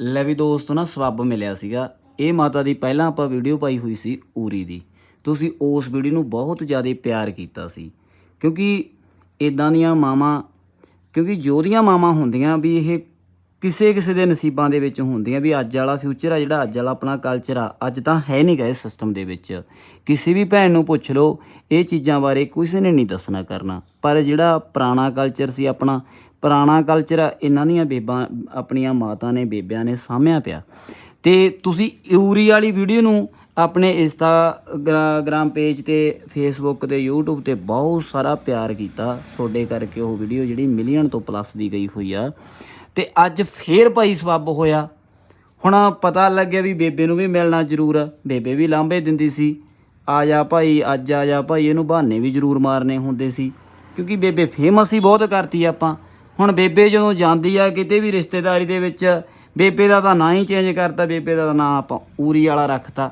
ਲੈ ਵੀ ਦੋਸਤੋ ਨਾ ਸਵੱਬ ਮਿਲਿਆ ਸੀਗਾ। ਇਹ ਮਾਤਾ ਦੀ ਪਹਿਲਾਂ ਆਪਾਂ ਵੀਡੀਓ ਪਾਈ ਹੋਈ ਸੀ ਊਰੀ ਦੀ। ਤੁਸੀਂ ਉਸ ਵੀਡੀਓ ਨੂੰ ਬਹੁਤ ਜ਼ਿਆਦਾ ਪਿਆਰ ਕੀਤਾ ਸੀ। ਕਿਉਂਕਿ ਇਦਾਂ ਦੀਆਂ ਮਾਵਾਂ, ਕਿਉਂਕਿ ਜੋਦੀਆਂ ਮਾਵਾਂ ਹੁੰਦੀਆਂ ਵੀ ਇਹ ਕਿਸੇ ਕਿਸੇ ਦੇ ਨਸੀਬਾਂ ਦੇ ਵਿੱਚ ਹੁੰਦੀਆਂ ਵੀ ਅੱਜ ਵਾਲਾ ਫਿਊਚਰ ਆ ਜਿਹੜਾ ਅੱਜ ਵਾਲਾ ਆਪਣਾ ਕਲਚਰ ਆ, ਅੱਜ ਤਾਂ ਹੈ ਨਹੀਂ ਗਾ ਇਸ ਸਿਸਟਮ ਦੇ ਵਿੱਚ। ਕਿਸੇ ਵੀ ਭੈਣ ਨੂੰ ਪੁੱਛ ਲਓ, ਇਹ ਚੀਜ਼ਾਂ ਬਾਰੇ ਕਿਸੇ ਨੇ ਨਹੀਂ ਦੱਸਣਾ ਕਰਨਾ। ਪਰ ਜਿਹੜਾ ਪੁਰਾਣਾ ਕਲਚਰ ਸੀ ਆਪਣਾ ਪੁਰਾਣਾ ਕਲਚਰ ਇਹਨਾਂ ਦੀਆਂ ਬੇਬਾਂ, ਆਪਣੀਆਂ ਮਾਤਾ ਨੇ, ਬੇਬਿਆਂ ਨੇ ਸਾਂਭਿਆ ਪਿਆ। ਤੇ ਤੁਸੀਂ ਯੂਰੀ ਵਾਲੀ ਵੀਡੀਓ ਨੂੰ ਆਪਣੇ ਇੰਸਟਾਗ੍ਰਾਮ ਪੇਜ ਤੇ ਫੇਸਬੁੱਕ ਤੇ, YouTube ਤੇ ਬਹੁਤ ਸਾਰਾ ਪਿਆਰ ਕੀਤਾ। ਤੁਹਾਡੇ ਕਰਕੇ ਉਹ ਵੀਡੀਓ ਜਿਹੜੀ ਮਿਲੀਅਨ ਤੋਂ ਪਲੱਸ ਦੀ ਗਈ ਹੋਈ ਆ। ਤੇ ਅੱਜ ਫੇਰ ਭਾਈ ਸਬੱਬ ਹੋਇਆ। ਹੁਣ ਪਤਾ ਲੱਗਿਆ ਵੀ ਬੇਬੇ ਨੂੰ ਵੀ ਮਿਲਣਾ ਜ਼ਰੂਰ ਆ। ਬੇਬੇ ਵੀ ਲਾਂਭੇ ਦਿੰਦੀ ਸੀ। ਆ ਜਾ ਭਾਈ, ਅੱਜ ਆ ਜਾ ਭਾਈ, ਇਹਨੂੰ ਬਹਾਨੇ ਵੀ ਜ਼ਰੂਰ ਮਾਰਨੇ ਹੁੰਦੇ ਸੀ। ਕਿਉਂਕਿ ਬੇਬੇ ਫੇਮਸ ਹੀ ਬਹੁਤ ਕਰਤੀ ਆਪਾਂ। ਹੁਣ ਬੇਬੇ ਜਦੋਂ ਜਾਂਦੀ ਆ ਕਿਤੇ ਵੀ ਰਿਸ਼ਤੇਦਾਰੀ ਦੇ ਵਿੱਚ, ਬੇਬੇ ਦਾ ਤਾਂ ਨਾਂ ਹੀ ਚੇਂਜ ਕਰਤਾ, ਬੇਬੇ ਦਾ ਤਾਂ ਨਾਂ ਆਪਾਂ ਊਰੀ ਵਾਲਾ ਰੱਖਤਾ।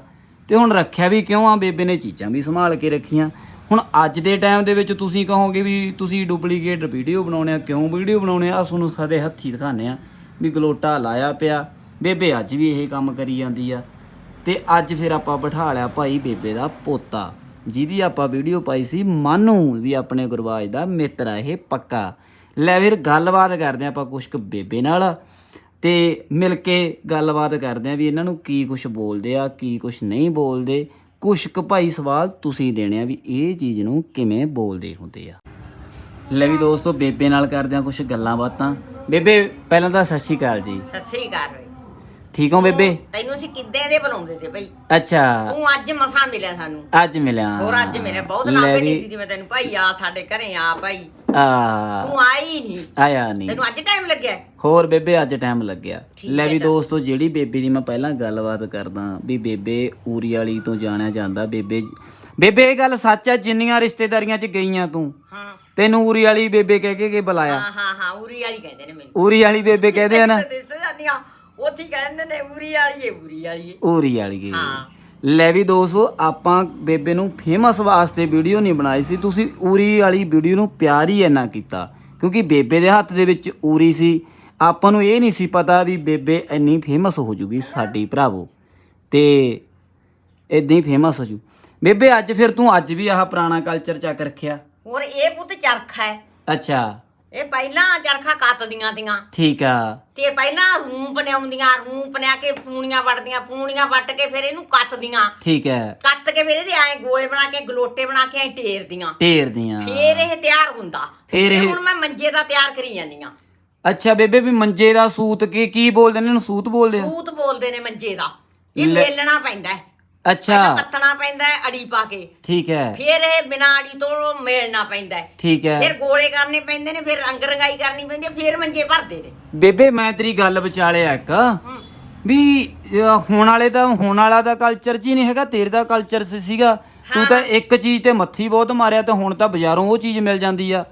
ਤੇ ਹੁਣ ਰੱਖਿਆ ਵੀ ਕਿਉਂ ਆ? ਬੇਬੇ ਨੇ ਚੀਜ਼ਾਂ ਵੀ ਸੰਭਾਲ ਕੇ ਰੱਖੀਆਂ। ਹੁਣ ਅੱਜ ਦੇ ਟਾਈਮ ਦੇ ਵਿੱਚ ਤੁਸੀਂ ਕਹੋਗੇ ਵੀ ਤੁਸੀਂ ਡੁਪਲੀਕੇਟ ਵੀਡੀਓ ਬਣਾਉਣੇ ਆ, ਕਿਉਂ ਵੀਡੀਓ ਬਣਾਉਣੇ ਆ? ਆਹ ਤੁਹਾਨੂੰ ਸਾਡੇ ਹੱਥੀ ਦਿਖਾਣੇ ਆ ਵੀ ਗਲੋਟਾ ਲਾਇਆ ਪਿਆ। ਬੇਬੇ ਅੱਜ ਵੀ ਇਹ ਕੰਮ ਕਰੀ ਜਾਂਦੀ ਆ। ਤੇ ਅੱਜ ਫਿਰ ਆਪਾਂ ਬਿਠਾ ਲਿਆ ਭਾਈ ਬੇਬੇ ਦਾ ਪੋਤਾ, ਜਿਹਦੀ ਆਪਾਂ ਵੀਡੀਓ ਪਾਈ ਸੀ, ਮਾਨੂ ਵੀ ਆਪਣੇ ਗੁਰਬਾਜ ਦਾ ਮਿੱਤਰ ਆ, ਇਹ ਪੱਕਾ। ਲੈ ਫਿਰ ਗੱਲਬਾਤ ਕਰਦੇ ਹਾਂ ਆਪਾਂ ਕੁਛ ਕੁ ਬੇਬੇ ਨਾਲ ਤੇ ਮਿਲ ਕੇ ਗੱਲਬਾਤ ਕਰਦੇ ਆ ਵੀ ਇਹਨਾਂ ਨੂੰ ਕੀ ਕੁਝ ਬੋਲਦੇ ਆ, ਕੀ ਕੁਝ ਨਹੀਂ ਬੋਲਦੇ। ਕੁਛ ਕੁ ਭਾਈ ਸਵਾਲ ਤੁਸੀਂ ਦੇਣੇ ਆ ਵੀ ਇਹ ਚੀਜ਼ ਨੂੰ ਕਿਵੇਂ ਬੋਲਦੇ ਹੁੰਦੇ ਆ। ਲੈ ਵੀ ਦੋਸਤੋ, ਬੇਬੇ ਨਾਲ ਕਰਦੇ ਆ ਕੁਝ ਗੱਲਾਂ ਬਾਤਾਂ। ਬੇਬੇ, ਪਹਿਲਾਂ ਤਾਂ ਸਤਿ ਸ਼੍ਰੀ ਅਕਾਲ ਜੀ। ਸਤਿ ਸ੍ਰੀ ਅਕਾਲ ਠੀਕ ਹੋ ਬੇਬੇ? ਤੈਨੂੰ ਅਸੀਂ ਕਿੱਦਾਂ ਦੇ ਬੁਲਾਉਂਦੇ ਤੇ ਬਈ? ਅੱਛਾ। ਤੂੰ ਅੱਜ ਮਸਾਂ ਮਿਲਿਆ ਸਾਨੂੰ। ਅੱਜ ਮਿਲਿਆ। ਹੋਰ ਅੱਜ ਮਿਲਿਆ। ਬਹੁਤ ਲੈ ਲਾਂਬੇ ਵੀ, ਦਿੱਤੀ ਸੀ ਮੈਂ ਤੈਨੂੰ। ਭਾਈ ਆ ਸਾਡੇ ਘਰੇ ਆ ਭਾਈ। ਆ। ਤੂੰ ਆਈ ਨਹੀਂ। ਆਇਆ ਨਹੀਂ। ਤੈਨੂੰ ਅੱਜ ਟਾਈਮ ਲੱਗਿਆ? ਹੋਰ ਬੇਬੇ ਅੱਜ ਟਾਈਮ ਲੱਗਿਆ। ਲੈ ਹੈ ਵੀ। ਦੋਸਤੋ ਜਿਹੜੀ ਬੇਬੇ ਦੀ ਮੈਂ ਪਹਿਲਾਂ ਗੱਲਬਾਤ ਕਰਦਾ ਵੀ ਬੇਬੇ ਊਰੀ ਵਾਲੀ ਤੋਂ ਜਾਣਿਆ ਜਾਂਦਾ। ਬੇਬੇ ਬੇਬੇ ਇਹ ਗੱਲ ਸੱਚ ਆ ਜਿੰਨੀਆਂ ਰਿਸ਼ਤੇਦਾਰੀਆਂ 'ਚ ਗਈਆਂ ਤੂੰ ਹਾਂ। ਤੈਨੂੰ ਊਰੀ ਵਾਲੀ ਬੇਬੇ ਕਹਿ ਕੇ ਕੇ ਬੁਲਾਇਆ? ਹਾਂ ਹਾਂ ਹਾਂ ਉਰੀ ਵਾਲੀ ਕਹਿੰਦੇ ਨੇ ਮੈਨੂੰ। ਊਰੀ ਵਾਲੀ ਬੇਬੇ ਕਹਿੰਦੇ ਆ ਨਾ। ਉੱਥੇ ਹੀ ਕਹਿੰਦੇ ਨੇ ਉਰੀ ਵਾਲੀ ਏ ਉਰੀ ਵਾਲੀ ਏ ਊਰੀ ਵਾਲੀ ਗੇ ਹਾਂ। ਲੈ ਵੀ ਦੋਸਤੋ ਆਪਾਂ ਬੇਬੇ ਨੂੰ ਫੇਮਸ ਵਾਸਤੇ ਵੀਡੀਓ ਨਹੀਂ ਬਣਾਈ ਸੀ ਤੁਸੀਂ ਊਰੀ ਵਾਲੀ ਵੀਡੀਓ ਨੂੰ ਪਿਆਰ ਹੀ ਇੰਨਾ ਕੀਤਾ ਕਿਉਂਕਿ ਬੇਬੇ ਦੇ ਹੱਥ ਦੇ ਵਿੱਚ ਊਰੀ ਸੀ। ਆਪਾਂ ਨੂੰ ਇਹ ਨਹੀਂ ਸੀ ਪਤਾ ਵੀ ਬੇਬੇ ਇੰਨੀ ਫੇਮਸ ਹੋ ਜੂਗੀ ਸਾਡੀ ਭਰਾਵੋ ਤੇ ਇਦਾਂ ਹੀ ਫੇਮਸ ਹੋ ਜੂ। ਬੇਬੇ ਅੱਜ ਫਿਰ ਤੂੰ ਅੱਜ ਵੀ ਆਹ ਪੁਰਾਣਾ ਕਲਚਰ ਚੱਕ ਰੱਖਿਆ। ਹੋਰ ਇਹ ਪੁੱਤ ਚਰਖਾ ਹੈ। ਅੱਛਾ। ਇਹ ਪਹਿਲਾਂ ਚਰਖਾ ਕੱਤਦੀਆਂ ਤੀਆਂ। ਠੀਕ ਆ। ਤੇ ਪਹਿਲਾਂ ਰੂੰ ਬਣਾਉਂਦੀਆਂ ਰੂੰ ਬਣਾ ਕੇ ਪੂਣੀਆਂ ਵੱਟਦੀਆਂ ਪੂਣੀਆਂ ਵੱਟ ਕੇ ਫਿਰ ਇਹਨੂੰ ਕੱਤਦੀਆਂ। ਠੀਕ ਹੈ। ਕੱਤ ਕੇ ਫਿਰ ਇਹਦੇ ਐ ਗੋਲੇ ਬਣਾ ਕੇ ਗਲੋਟੇ ਬਣਾ ਕੇ ਐ ਢੇਰਦੀਆਂ। ਢੇਰ ਦੀਆਂ ਫੇਰ ਇਹ ਤਿਆਰ ਹੁੰਦਾ। ਫੇਰ ਇਹ- ਹੁਣ ਮੈਂ ਮੰਜੇ ਦਾ ਤਿਆਰ ਕਰੀ ਜਾਂਦੀ ਆ ਅੱਛਾ ਬੇਬੇ ਵੀ ਮੰਜੇ ਦਾ ਸੂਤ ਕੀ ਕੀ ਬੋਲਦੇ ਨੇ ਇਹਨੂੰ? ਸੂਤ ਬੋਲਦੇ ਆ? ਸੂਤ ਬੋਲਦੇ ਨੇ ਮੰਜੇ ਦਾ। ਇਹ ਲੈ- ਮੇਲਣਾ ਪੈਂਦਾ ਅੱਛਾ। ਪਹਿਲਾਂ ਕੱਤਣਾ ਪੈਂਦਾ ਹੈ ਅੜੀ ਪਾ ਕੇ। ਠੀਕ ਹੈ। ਫਿਰ ਇਹ ਬਿਨਾਂ ਅੜੀ ਤੋਂ ਮੇਲਣਾ ਪੈਂਦਾ ਹੈ। ਠੀਕ ਹੈ। ਫਿਰ ਗੋਲੇ ਕਰਨੇ ਪੈਂਦੇ ਨੇ ਫਿਰ ਰੰਗ ਰੰਗਾਈ ਕਰਨੀ ਪੈਂਦੀ ਹੈ ਫਿਰ ਮੰਜੇ ਭਰਦੇ ਨੇ। ਬੇਬੇ ਮੈਂ ਤੇਰੀ ਗੱਲ ਵਿਚਾਲਿਆ ਇੱਕ। ਵੀ ਅਹ, ਹੁਣ ਵਾਲੇ ਤਾਂ ਹੁਣ ਵਾਲਾ ਦਾ ਕਲਚਰ ਜੀ ਨਹੀਂ ਹੈਗਾ ਤੇਰੇ ਦਾ ਕਲਚਰ ਸੀਗਾ। ਤੂੰ ਤਾਂ ਇੱਕ ਚੀਜ਼ ਤੇ ਮੱਥੀ ਬਹੁਤ ਮਾਰਿਆ ਤੇ ਹੁਣ ਤਾਂ ਬਾਜ਼ਾਰੋਂ ਉਹ ਚੀਜ਼ ਮਿਲ ਜਾਂਦੀ ਆ।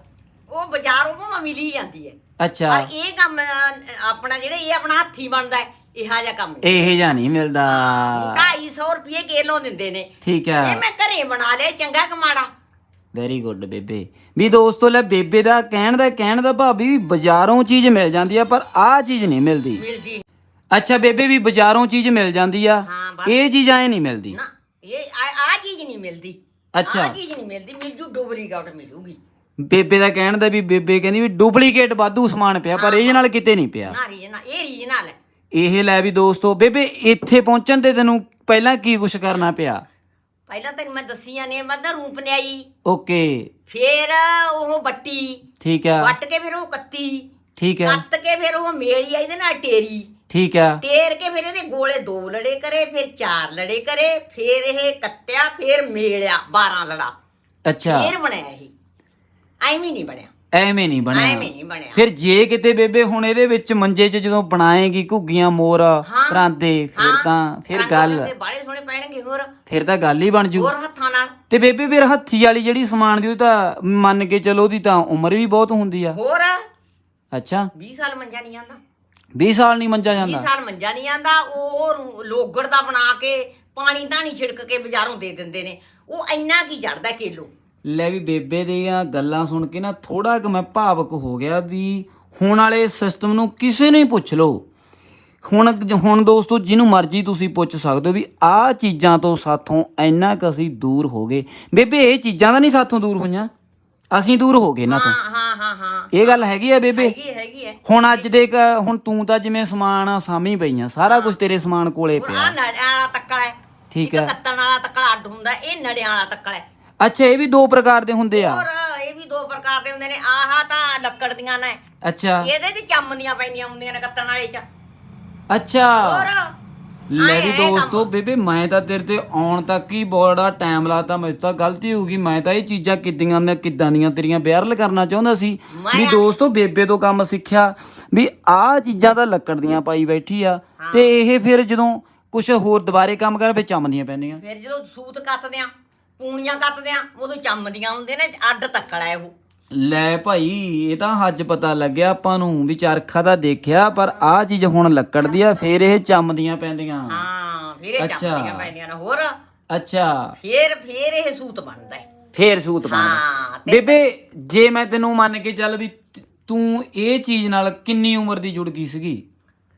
ਉਹ ਬਾਜ਼ਾਰੋਂ ਭਾਵੇਂ ਮਿਲੀ ਜਾਂਦੀ ਹੈ। ਅੱਛਾ। ਪਰ ਇਹ ਕੰਮ ਅਹ, ਆਪਣਾ ਜਿਹੜਾ ਇਹ ਆਪਣਾ ਹੱਥੀ ਬਣਦਾ ਹੈ ਇਹੋ ਜਿਹਾ ਕੰਮ ਨਹੀਂ। ਇਹ ਜਾਂ ਨਹੀਂ ਮਿਲਦਾ। 250 ਰੁਪਏ ਕਿਲੋ ਦਿੰਦੇ ਨੇ। ਠੀਕ ਇਹ ਹੈ ਮੈਂ ਘਰੇ ਬਣਾ ਲਿਆ ਚੰਗਾ ਕਮਾੜਾ। ਵੈਰੀ ਗੁੱਡ ਬੇਬੇ। ਵੀ ਦੋਸਤੋ ਲੈ ਬੇਬੇ ਦਾ ਕਹਿਣ ਦਾ ਕਹਿਣ ਦਾ ਭਾਬੀ ਵੀ ਬਾਜ਼ਾਰੋਂ ਚੀਜ਼ ਮਿਲ ਜਾਂਦੀ ਆ ਪਰ ਆਹ ਚੀਜ਼ ਨਹੀਂ ਮਿਲਦੀ। ਮਿਲਦੀ ਨੀ। ਅੱਛਾ ਬੇਬੇ ਵੀ ਬਾਜ਼ਾਰੋਂ ਚੀਜ਼ ਮਿਲ ਜਾਂਦੀ ਆ। ਹਾਂ, ਬਸ। ਇਹ ਚੀਜ਼ ਐ ਨਹੀਂ ਮਿਲਦੀ। ਨਾ ਇਹ ਆ ਚੀਜ਼ ਨਹੀਂ ਮਿਲਦੀ। ਅੱਛਾ। ਆ ਚੀਜ਼ ਨਹੀਂ ਮਿਲਦੀ ਮਿਲ ਜੂ ਡੁਪਲੀਕੇਟ ਮਿਲੂਗੀ। ਬੇਬੇ ਦਾ ਕਹਿਣ ਦਾ ਵੀ ਬੇਬੇ ਕਹਿੰਦੀ ਵੀ ਡੁਪਲੀਕੇਟ ਵਾਧੂ ਸਮਾਨ ਪਿਆ ਪਰ ਇਹ ਨਾਲ ਕਿਤੇ ਨਹੀਂ ਪਿਆ। ਨਾ ਰੀਜਨਲ ਇਹ ਰੀਜਨਲ ਹੈ। ਇਹ ਲੈ ਵੀ ਦੋਸਤੋ ਬੇਬੇ ਇੱਥੇ ਪਹੁੰਚਣ ਤੇ ਤੈਨੂੰ ਪਹਿਲਾਂ ਕੀ ਕੁਛ ਕਰਨਾ ਪਿਆ? ਪਹਿਲਾਂ ਤੈਨੂੰ ਮੈਂ ਦੱਸੀਆਂ ਨੇ ਮੈਂ ਤਾਂ ਰੂਪ ਨਿਆਈ। ਓਕੇ। ਫੇਰ ਉਹ ਬੱਟੀ ਠੀਕ ਆ। ਵੱਟ ਕੇ ਫਿਰ ਉਹ ਕੱਤੀ। ਠੀਕ ਹੈ ਕੱਤ ਕੇ ਫਿਰ ਉਹ ਮੇਲੀ ਆ ਇਹਦੇ ਨਾਲ ਟੇਰੀ। ਠੀਕ ਆ। ਟੇਰ ਕੇ ਫਿਰ ਇਹਦੇ ਗੋਲੇ ਦੋ ਲੜੇ ਕਰੇ ਫਿਰ ਚਾਰ ਲੜੇ ਕਰੇ ਫਿਰ ਇਹ ਕੱਟਿਆ ਫਿਰ ਮੇਲਿਆ 12 ਲੜਾ। ਅੱਛਾ। ਫਿਰ ਬਣਿਆ ਇਹ। ਐਵੇਂ ਨਹੀਂ ਬਣਿਆ। ਐਵੇਂ ਨਹੀਂ ਬਣਿਆ। ਐਵੇਂ ਨਹੀਂ ਬਣਿਆ। ਫਿਰ ਜੇ ਕਿਤੇ ਬੇਬੇ ਹੁਣ ਇਹਦੇ ਵਿੱਚ ਮੰਜੇ 'ਚ ਜਦੋਂ ਬਣਾਏਗੀ ਘੁੱਗੀਆਂ ਮੋਰ। ਪਰਾਂਦੇ ਫਿਰ ਤਾਂ ਫਿਰ ਗੱਲ। ਬਾਲੇ ਸੋਹਣੇ ਪੈਣਗੇ ਹੋਰ। ਫਿਰ ਤਾਂ ਗੱਲ ਹੀ ਬਣ ਜੂ। ਹੋਰ ਹੱਥਾਂ ਨਾਲ। ਤੇ ਬੇਬੇ ਫਿਰ ਹੱਥੀ ਵਾਲੀ ਜਿਹੜੀ ਸਮਾਨ ਦੀ ਉਹ ਤਾਂ ਮੰਨ ਕੇ ਚਲੋ ਉਹਦੀ ਤਾਂ ਉਮਰ ਵੀ ਬਹੁਤ ਹੁੰਦੀ ਆ। ਹੋਰ? ਅੱਛਾ। 20 ਸਾਲ ਮੰਜਾ ਨਹੀਂ ਜਾਂਦਾ 20 ਸਾਲ ਨਹੀਂ ਮੰਜਾ 20 ਜਾਂਦਾ ਸਾਲ ਮੰਜਾ ਨਹੀਂ ਜਾਂਦਾ ਉਹ ਲੋਗੜ ਦਾ ਬਣਾ ਕੇ ਪਾਣੀ ਧਾਣੀ ਛਿੜਕ ਕੇ ਬਾਜ਼ਾਰੋਂ ਦੇ ਦਿੰਦੇ ਨੇ। ਉਹ ਇੰਨਾ ਕੀ ਚੜਦਾ ਕਿਲੋ? ਲੈ ਵੀ ਬੇਬੇ ਦੀਆਂ ਗੱਲਾਂ ਸੁਣ ਕੇ ਨਾ ਥੋੜਾ ਕੁ ਮੈਂ ਭਾਵਕ ਹੋ ਗਿਆ ਵੀ ਹੁਣ ਵਾਲੇ ਸਿਸਟਮ ਨੂੰ ਕਿਸੇ ਨੇ ਪੁੱਛ ਲਓ। ਹੁਣ ਹੁਣ ਦੋਸਤੋ ਜਿਹਨੂੰ ਮਰਜ਼ੀ ਤੁਸੀਂ ਪੁੱਛ ਸਕਦੇ ਹੋ ਵੀ ਆਹ ਚੀਜ਼ਾਂ ਤੋਂ ਸਾਥੋਂ ਇੰਨਾ ਕੁ ਅਸੀਂ ਦੂਰ ਹੋ ਗਏ। ਬੇਬੇ ਇਹ ਚੀਜ਼ਾਂ ਤਾਂ ਨਹੀਂ ਸਾਥੋਂ ਦੂਰ ਹੋਈਆਂ। ਅਸੀਂ ਦੂਰ ਹੋ ਗਏ ਇਹਨਾਂ ਤੋਂ। ਹਾਂ ਹਾਂ ਹਾਂ ਇਹ ਗੱਲ ਹੈਗੀ ਆ ਬੇਬੇ? ਹੈਗੀ ਹੈਗੀ ਹੈ। ਹੁਣ ਅੱਜ ਦੇ ਹੁਣ ਤੂੰ ਤਾਂ ਜਿਵੇਂ ਸਮਾਨ ਸਾਮੀ ਪਈਆਂ ਸਾਰਾ ਕੁਝ ਤੇਰੇ ਸਮਾਨ ਕੋਲੇ ਪਿਆ। ਆ ਨੜਿਆਂ ਵਾਲਾ ਤੱਕੜ ਹੈ। ਠੀਕ ਹੈ। ਕੱਤਣ ਵਾਲਾ ਤੱਕੜ ਅੱਡ ਹੁੰਦਾ ਇਹ ਨੜਿਆਂ ਵਾਲਾ ਤੱਕੜ ਹੈ। ਅੱਛਾ ਇਹ ਵੀ ਦੋ ਪ੍ਰਕਾਰ ਦੇ ਹੁੰਦੇ ਆ। ਹੋਰ ਇਹ ਵੀ ਦੋ ਪ੍ਰਕਾਰ ਦੇ ਹੁੰਦੇ ਨੇ। ਆਹ ਤਾਂ ਲੱਕੜ ਦੀਆਂ ਨੇ। ਅੱਛਾ। ਇਹਦੇ ਚ ਚੰਮਦੀਆਂ ਪੈਂਦੀਆਂ ਹੁੰਦੀਆਂ ਨੇ ਕੱਤਣ ਵਾਲੇ ਚ। ਅੱਛਾ। ਹੋਰ ਲੈ ਵੀ ਆਏਂ ਇਹ ਦੋਸਤੋ ਬੇਬੇ ਮੈਂ ਤਾਂ ਤੇਰੇ ਤੇ ਆਉਣ ਤੱਕ ਹੀ ਬੜਾ ਟਾਈਮ ਲਾਤਾ। ਮੇਰੇ ਤਾਂ ਗਲਤੀ ਹੋ ਗਈ। ਮੈਂ ਤਾਂ ਇਹ ਚੀਜ਼ਾਂ ਕਿੱਦਾਂ ਨੇ ਕਿੱਦਾਂ ਦੀਆਂ ਤੇਰੀਆਂ ਵਾਇਰਲ ਕਰਨਾ ਚਾਹੁੰਦਾ ਸੀ। ਮੈਂ- ਵੀ ਦੋਸਤੋ ਬੇਬੇ ਤੋਂ ਕੰਮ ਸਿੱਖਿਆ। ਵੀ ਆਹ ਚੀਜ਼ਾਂ ਤਾਂ ਲੱਕੜ ਦੀਆਂ ਪਾਈ ਬੈਠੀ ਆ। ਤੇ ਇਹ ਫਿਰ ਜਦੋਂ ਕੁਝ ਹੋਰ ਦੁਬਾਰੇ ਕੰਮ ਕਰ ਫਿਰ ਚਮਦੀਆਂ ਪੈਂਦੀਆਂ। ਫਿਰ ਜਦੋਂ ਸੂਤ ਕੱਤਦੇ ਆ। ਪੂਣੀਆਂ ਕੱਤਦੇ ਆ ਉਦੋਂ ਚੰਮਦੀਆਂ ਹੁੰਦੇ ਨੇ ਅੱਡ ਤੱਕੜ ਹੈ ਉਹ ਲੈ ਭਾਈ ਇਹ ਤਾਂ ਅੱਜ ਪਤਾ ਲੱਗਿਆ ਆਪਾਂ ਨੂੰ ਵੀ ਚਰਖਾ ਤਾਂ ਦੇਖਿਆ ਪਰ ਆਹ ਚੀਜ਼ ਹੁਣ ਲੱਕੜ ਦੀ ਆ ਫਿਰ ਇਹ ਚਮਦੀਆਂ ਪੈਂਦੀਆਂ। ਹਾਂ ਫਿਰ ਇਹ ਅੱਛਾ। ਚੰਮਦੀਆਂ ਪੈਂਦੀਆਂ ਨੇ ਹੋਰ? ਅੱਛਾ। ਫਿਰ ਫਿਰ ਇਹ ਸੂਤ ਬਣਦਾ ਹੈ। ਫੇਰ ਸੂਤ ਬਣਦਾ। ਹਾਂ ਤੇ ਬੇਬੇ ਜੇ ਮੈਂ ਤੈਨੂੰ ਮੰਨ ਕੇ ਚੱਲ ਵੀ ਤ- ਤੂੰ ਇਹ ਚੀਜ਼ ਨਾਲ ਕਿੰਨੀ ਉਮਰ ਦੀ ਜੁੜ ਗਈ ਸੀਗੀ?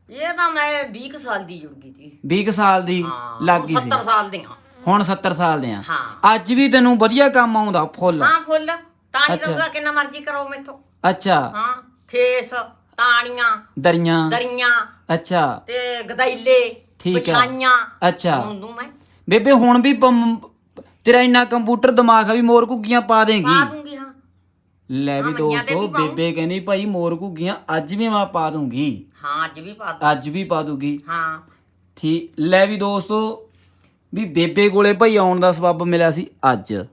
ਇਹ ਤਾਂ ਮੈਂ 20 ਕੁ ਸਾਲ ਦੀ ਜੁੜ ਗਈ ਸੀ। 20 ਕੁ ਸਾਲ ਦੀ ਹਾਂ ਲੱਗ ਗਈ ਸੀ। 70 ਸਾਲ ਦੀਆਂ ਹੁਣ 70 ਸਾਲ ਦੇ ਆ। ਹਾਂ। ਅੱਜ ਵੀ ਤੈਨੂੰ ਵਧੀਆ ਕੰਮ ਆਉਂਦਾ ਫੁੱਲ। ਹਾਂ ਫੁੱਲ। ਤਾਣੀ ਅੱਛਾ। ਤੋਂ ਕਿੰਨਾ ਮਰਜ਼ੀ ਕਰੋ ਮੇਥੋਂ। ਅੱਛਾ। ਹਾਂ ਖੇਸ ਤਾਣੀਆਂ ਦਰੀਆਂ। ਦਰੀਆਂ। ਅੱਛਾ। ਤੇ ਗਦਾਈਲੇ ਠੀਕ ਹੈ। ਪਛਾਈਆਂ। ਅੱਛਾ। ਹੁੰਦੂ ਮੈਂ। ਬੇਬੇ ਹੁਣ ਵੀ ਤੇਰਾ ਇੰਨਾ ਕੰਪਿਊਟਰ ਦਿਮਾਗ ਆ ਵੀ ਮੋਰ ਘੁੱਗੀਆਂ ਪਾ ਦੇਂਗੀ। ਪਾ ਦੂੰਗੀ ਹਾਂ। ਲੈ ਵੀ ਹਾਂ, ਮਈਆਂ ਤੇ ਦੋਸਤੋ ਵੀ ਪਾਊਂ। ਬੇਬੇ ਕਹਿੰਦੀ ਭਾਈ ਮੋਰ ਘੁੱਗੀਆਂ ਅੱਜ ਵੀ ਮੈਂ ਪਾ ਦੂੰਗੀ। ਹਾਂ ਅੱਜ ਵੀ ਪਾ ਦੂੰ। ਅੱਜ ਵੀ ਪਾ ਦੂਗੀ। ਹਾਂ। ਠੀਕ ਲੈ ਵੀ ਦੋਸਤੋ ਵੀ ਬੇਬੇ ਕੋਲੇ ਭਾਈ ਆਉਣ ਦਾ ਸਬੱਬ ਮਿਲਿਆ ਸੀ ਅੱਜ।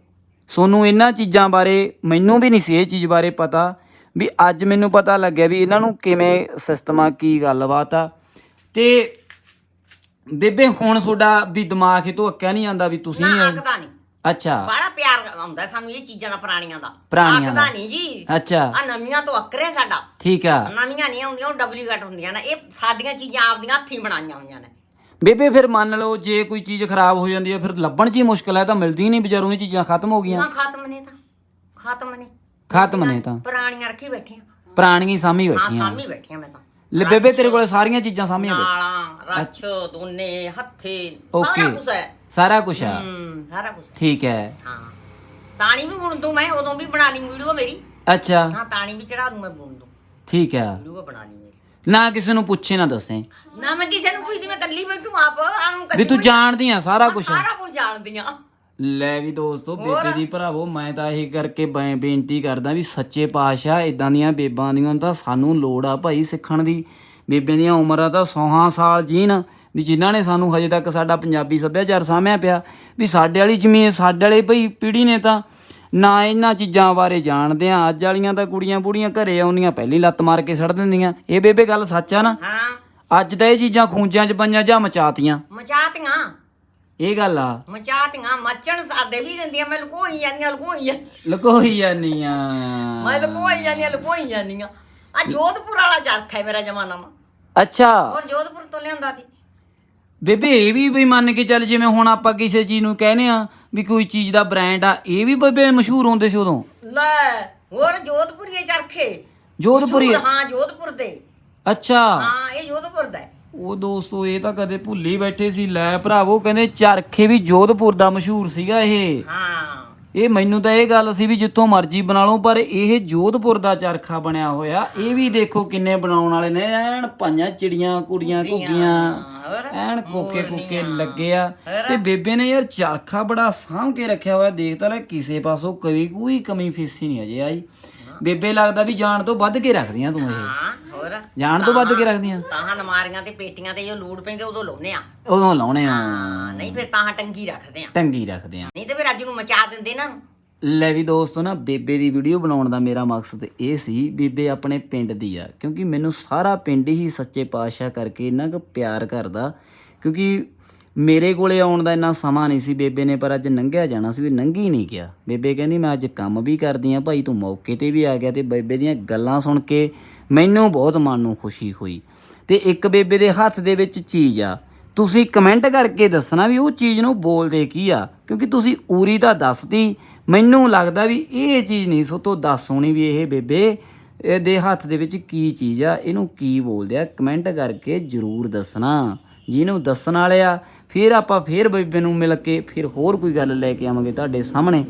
ਸੋਨੂੰ ਇਹਨਾਂ ਚੀਜ਼ਾਂ ਬਾਰੇ ਮੈਨੂੰ ਵੀ ਨਹੀਂ ਸੀ ਇਹ ਚੀਜ਼ ਬਾਰੇ ਪਤਾ ਵੀ ਅੱਜ ਮੈਨੂੰ ਪਤਾ ਲੱਗਿਆ ਵੀ ਇਹਨਾਂ ਨੂੰ ਕਿਵੇਂ ਸਿਸਟਮ ਆ ਕੀ ਗੱਲਬਾਤ ਆ। ਤੇ ਬੇਬੇ ਹੁਣ ਤੁਹਾਡਾ ਵੀ ਦਿਮਾਗ ਇਹ ਤੋਂ ਅੱਕਿਆ ਨਹੀਂ ਜਾਂਦਾ ਵੀ ਤੁਸੀਂ ਨਾ ਨਹੀਂ। ਅੱਛਾ। ਬੜਾ ਪਿਆਰ ਆਉਂਦਾ ਸਾਨੂੰ ਇਹ ਚੀਜ਼ਾਂ ਦਾ ਪੁਰਾਣੀਆਂ ਦਾ। ਪੁਰਾਣੀਆਂ ਦਾ। ਨਹੀਂ ਜੀ। ਅੱਛਾ। ਆ ਨਵੀਆਂ ਤੋਂ ਅੱਕਰੇ ਸਾਡਾ। ਠੀਕ ਆ। ਨਵੀਆਂ ਨਹੀਂ ਆਉਂਦੀਆਂ ਉਹ ਡੁਪਲੀਕੇਟ ਹੁੰਦੀਆਂ ਨੇ। ਇਹ ਸਾਡੀਆਂ ਚੀਜ਼ਾਂ ਆਪਦੀਆਂ ਹੱਥੀਂ ਬਣਾਈਆਂ ਹੋਈਆਂ ਨੇ। ਬੇਬੇ ਫਿਰ ਮੰਨ ਲਓ ਜੇ ਕੋਈ ਚੀਜ਼ ਖਰਾਬ ਹੋ ਜਾਂਦੀ ਹੈ ਫਿਰ ਲੱਭਣ 'ਚ ਹੀ ਮੁਸ਼ਕਲ ਹੈ ਤਾਂ ਮਿਲਦੀ ਨਹੀਂ ਵਿਚਾਰੂ ਇਹ ਚੀਜ਼ਾਂ ਖਤਮ ਹੋ ਗਈਆਂ। ਨਾ ਖਾਤਮ ਨੇ ਤਾਂ ਖਾਤਮ ਨੇ ਖਤਮ ਨੇ ਤਾਂ। ਪੁਰਾਣੀਆਂ ਰੱਖੀ ਬੈਠੀਆਂ। ਪੁਰਾਣੀਆਂ ਹੀ ਸਾਂਭੀ ਹਾਂ ਬੈਠੀਆਂ। ਸਾਹਮਣੇ ਬੈਠੀਆਂ ਮੈਂ ਤਾਂ। ਲੈ ਬੇਬੇ ਤੇਰੇ ਕੋਲੇ ਸਾਰੀਆਂ ਚੀਜ਼ਾਂ ਸਾਂਭੀਆਂ ਬੈ। ਨਾਲਾਂ ਰੱਛ ਦੋਨੇ ਹੱਥੇ. ਸਾਰਾ ਕੁਝ ਹੈ। ਸਾਰਾ ਕੁਝ ਆ ਹੂੰ ਸਾਰਾ ਕੁਝ ਠੀਕ ਹੈ। ਹਾਂ। ਤਾਣੀ ਵੀ ਬੁਣ ਦੂੰ ਮੈਂ ਉਦੋਂ ਵੀ ਬਣਾ ਲਈ ਵੀਡੀਓ ਮੇਰੀ। ਅੱਛਾ। ਹਾਂ ਤਾਣੀ ਵੀ ਚੜਾ ਦੂੰ ਮੈਂ ਬੁਣ ਦੂੰ। ਠੀਕ ਹੈ। ਵੀਡੀਓ ਬਣਾ ਲਈ ਮੇਰੀ। ਨਾ ਕਿਸੇ ਨੂੰ ਪੁੱਛੇ ਨਾ ਦੱਸੇ। ਨਾ ਮੈਂ ਕਿਸੇ ਨੂੰ ਪੁੱਛਦੀ ਮੈਂ ਕੱਲੀ ਬੈਠੂ ਆਪ ਆਨੂੰ ਵੀ ਤੂੰ ਜਾਣਦੀ ਆ ਸਾਰਾ ਕੁਝ ਸਾਰਾ ਕੁਝ ਜਾਣਦੀ ਆ ਲੈ ਵੀ ਦੋਸਤੋ ਬੇਬੇ ਦੀ ਭਰਾਵੋ ਮੈਂ ਤਾਂ ਇਹ ਕਰਕੇ ਬੈ- ਬੇਨਤੀ ਕਰਦਾ ਵੀ ਸੱਚੇ ਪਾਤਸ਼ਾਹ ਇਦਾਂ ਦੀਆਂ ਬੇਬਾਂ ਦੀਆਂ ਤਾਂ ਸਾਨੂੰ ਲੋੜ ਆ ਭਾਈ ਸਿੱਖਣ ਦੀ। ਬੇਬੇ ਦੀਆਂ ਉਮਰਾਂ ਤਾਂ 100 ਸਾਲ ਜੀਣ ਵੀ ਜਿਨ੍ਹਾਂ ਨੇ ਸਾਨੂੰ ਹਜੇ ਤੱਕ ਸਾਡਾ ਪੰਜਾਬੀ ਸੱਭਿਆਚਾਰ ਸਾਂਭਿਆ ਪਿਆ ਵੀ ਸਾਡੇ ਵਾਲੀ ਜ਼ਮੀਨ ਸਾਡੇ ਵਾਲੇ ਭਈ ਪੀੜ੍ਹੀ ਨੇ ਤਾਂ ਨਾ ਇਹਨਾਂ ਚੀਜ਼ਾਂ ਬਾਰੇ ਜਾਣਦੇ ਆ। ਅੱਜ ਵਾਲੀਆਂ ਤਾਂ ਕੁੜੀਆਂ ਬੁੜੀਆਂ ਘਰੇ ਆਉਂਦੀਆਂ ਪਹਿਲੀ ਲੱਤ ਮਾਰ ਕੇ ਸੜ ਦਿੰਦੀਆਂ। ਇਹ ਬੇਬੇ ਗੱਲ ਸੱਚ ਆ ਨਾ? ਹਾਂ। ਅੱਜ ਤਾਂ ਇਹ ਚੀਜ਼ਾਂ ਖੂੰਜਾਂ 'ਚ ਪਈਆਂ ਜਾਂ ਮਚਾਤੀਆਂ? ਮਚਾਤੀਆਂ। ਇਹ ਗੱਲ ਆ। ਮਚਾਤੀਆਂ ਮੱਚਣ ਸਾਡੇ ਵੀ ਦਿੰਦੀਆਂ ਮੈਂ ਲੁਕੋਈ ਜਾਂਦੀਆਂ ਲੁਕੋਈ ਜਾਂਦੀਆਂ ਲੁਕੋਈ ਜਾਂਦੀਆਂ। ਮੈਂ ਲੁਕੋਈ ਜਾਂਦੀਆਂ ਲੁਕੋਈ ਜਾਂਦੀਆਂ ਆ। ਜੋਧਪੁਰ ਵਾਲਾ ਚਰਖਾ ਹੈ ਮੇਰਾ ਜਮਾਨਾ ਮਾ ਅੱਛਾ। ਹੋਰ ਜੋਧਪੁਰ ਤੋਂ ਲਿਆਂਦਾ ਸੀ। ਬੇਬੇ ਇਹ ਵੀ ਵੀ ਮੰਨ ਕੇ ਚੱਲ ਜਿਵੇਂ ਹੁਣ ਆਪਾਂ ਕਿਸੇ ਚੀਜ਼ ਨੂੰ ਕਹਿੰਦੇ ਆ ਵੀ ਕੋਈ ਚੀਜ਼ ਦਾ ਬ੍ਰਾਂਡ ਆ ਇਹ ਵੀ ਬੇਬੇ ਮਸ਼ਹੂਰ ਹੁੰਦੇ ਸੀ ਉਦੋਂ। ਲੈ ਹੋਰ ਜੋਧਪੁਰੀਏ ਚਰਖੇ। ਜੋਧਪੁਰੀ ਮਸ਼ਹੂਰ, ਹਾਂ ਜੋਧਪੁਰ ਦੇ। ਅੱਛਾ। ਹਾਂ ਇਹ ਜੋਧਪੁਰ ਦਾ ਹੈ। ਉਹ ਦੋਸਤੋ ਇਹ ਤਾਂ ਕਦੇ ਭੁੱਲ ਬੈਠੇ ਸੀ। ਲੈ ਭਰਾਵੋ ਕਹਿੰਦੇ ਚਰਖੇ ਵੀ ਜੋਧਪੁਰ ਦਾ ਮਸ਼ਹੂਰ ਸੀਗਾ ਇਹ। ਹਾਂ ਇਹ ਮੈਨੂੰ ਤਾਂ ਇਹ ਗੱਲ ਸੀ ਵੀ ਜਿੱਥੋਂ ਮਰਜ਼ੀ ਬਣਾ ਲਓ ਪਰ ਇਹ ਜੋਧਪੁਰ ਦਾ ਚਰਖਾ ਬਣਿਆ ਹੋਇਆ। ਇਹ ਵੀ ਦੇਖੋ ਕਿੰਨੇ ਬਣਾਉਣ ਵਾਲੇ ਨੇ। ਐਨ ਪੰਜਾਂ ਚਿੜੀਆਂ ਕੁੜੀਆਂ ਘੁੱਗੀਆਂ। ਐਨ ਕੋਕੇ ਕੋਕੇ ਲੱਗੇ ਆ। ਤੇ ਬੇਬੇ ਨੇ ਯਾਰ ਚਰਖਾ ਬੜਾ ਸਾਂਭ ਕੇ ਰੱਖਿਆ ਹੋਇਆ। ਦੇਖ ਤਾਂ ਲੈ ਕਿਸੇ ਪਾਸੋਂ ਕੋਈ ਕੋਈ ਕਮੀ ਫੇਸੀ ਨਹੀਂ ਅਜੇ ਆਈ। ਬੇਬੇ ਲੱਗਦਾ ਵੀ ਜਾਣ ਤੋਂ ਵੱਧ ਕੇ ਰੱਖਦੀਆਂ ਤੂੰ ਇਹ। ਹੋਰ? ਜਾਣ ਤੋਂ ਵੱਧ ਕੇ ਰੱਖਦੀਆਂ। ਤਾਹਾਂ ਨਮਾਰੀਆਂ ਤੇ ਪੇਟੀਆਂ ਤੇ ਜੋ ਲੋੜ ਪੈਂਦੇ ਉਦੋਂ ਲਾਉਨੇ ਆ। ਉਦੋਂ ਲਾਉਣੇ ਆ। ਹਾਂ, ਨਹੀਂ ਫਿਰ ਤਾਹਾਂ ਟੰਗੀ ਰੱਖਦੇ ਆ। ਟੰਗੀ ਰੱਖਦੇ ਆ। ਨਹੀਂ ਤੇ ਫਿਰ ਅੱਜ ਨੂੰ ਮਚਾ ਦਿੰਦੇ ਨਾ। ਲੈ ਵੀ ਦੋਸਤੋ ਨਾ ਬੇਬੇ ਦੀ ਵੀਡੀਓ ਬਣਾਉਣ ਦਾ ਮੇਰਾ ਮਕਸਦ ਇਹ ਸੀ ਬੇਬੇ ਆਪਣੇ ਪਿੰਡ ਦੀ ਆ। ਕਿਉਂਕਿ ਮੈਨੂੰ ਸਾਰਾ ਪਿੰਡ ਹੀ ਸੱਚੇ ਪਾਤਸ਼ਾਹ ਕਰਕੇ ਇੰਨਾ ਕੁ ਪਿਆਰ ਕਰਦਾ। ਕਿਉਂਕਿ ਮੇਰੇ ਕੋਲੇ ਆਉਣ ਦਾ ਇੰਨਾ ਸਮਾਂ ਨਹੀਂ ਸੀ ਬੇਬੇ ਨੇ ਪਰ ਅੱਜ ਲੰਘਿਆ ਜਾਣਾ ਸੀ ਵੀ ਲੰਘੀ ਨਹੀਂ ਗਿਆ। ਬੇਬੇ ਕਹਿੰਦੀ ਮੈਂ ਅੱਜ ਕੰਮ ਵੀ ਕਰਦੀ ਆ ਭਾਈ ਤੂੰ ਮੌਕੇ ਤੇ ਵੀ ਆ ਗਿਆ ਤੇ ਬੇਬੇ ਦੀਆਂ ਗੱਲਾਂ ਸੁਣ ਕੇ ਮੈਨੂੰ ਬਹੁਤ ਮਨ ਨੂੰ ਖੁਸ਼ੀ ਹੋਈ ਤੇ ਇੱਕ ਬੇਬੇ ਦੇ ਹੱਥ ਦੇ ਵਿੱਚ ਚੀਜ਼ ਆ। ਤੁਸੀਂ ਕਮੈਂਟ ਕਰਕੇ ਦੱਸਣਾ ਵੀ ਉਹ ਚੀਜ਼ ਨੂੰ ਬੋਲਦੇ ਕੀ ਆ? ਕਿਉਂਕਿ ਤੁਸੀਂ ਉਰੀ ਤਾਂ ਦੱਸਦੀ ਮੈਨੂੰ ਲੱਗਦਾ ਵੀ ਇਹ ਚੀਜ਼ ਨਹੀਂ ਸੋ ਤੋਂ ਦੱਸ ਹੋਣੀ ਵੀ ਇਹ ਬੇਬੇ ਇਹਦੇ ਹੱਥ ਦੇ ਵਿੱਚ ਕੀ ਚੀਜ਼ ਆ, ਇਹਨੂੰ ਕੀ ਬੋਲਦੇ ਆ? ਕਮੈਂਟ ਕਰਕੇ ਜਰੂਰ ਦੱਸਣਾ। ਜਿਹਨੂੰ ਦੱਸਣ ਵਾਲੇ ਆ, ਫਿਰ ਆਪਾਂ ਫਿਰ ਬੇਬੇ ਨੂੰ ਮਿਲ ਕੇ ਫਿਰ ਹੋਰ ਕੋਈ ਗੱਲ ਲੈ ਕੇ ਆਵਾਂਗੇ ਤੁਹਾਡੇ ਸਾਹਮਣੇ।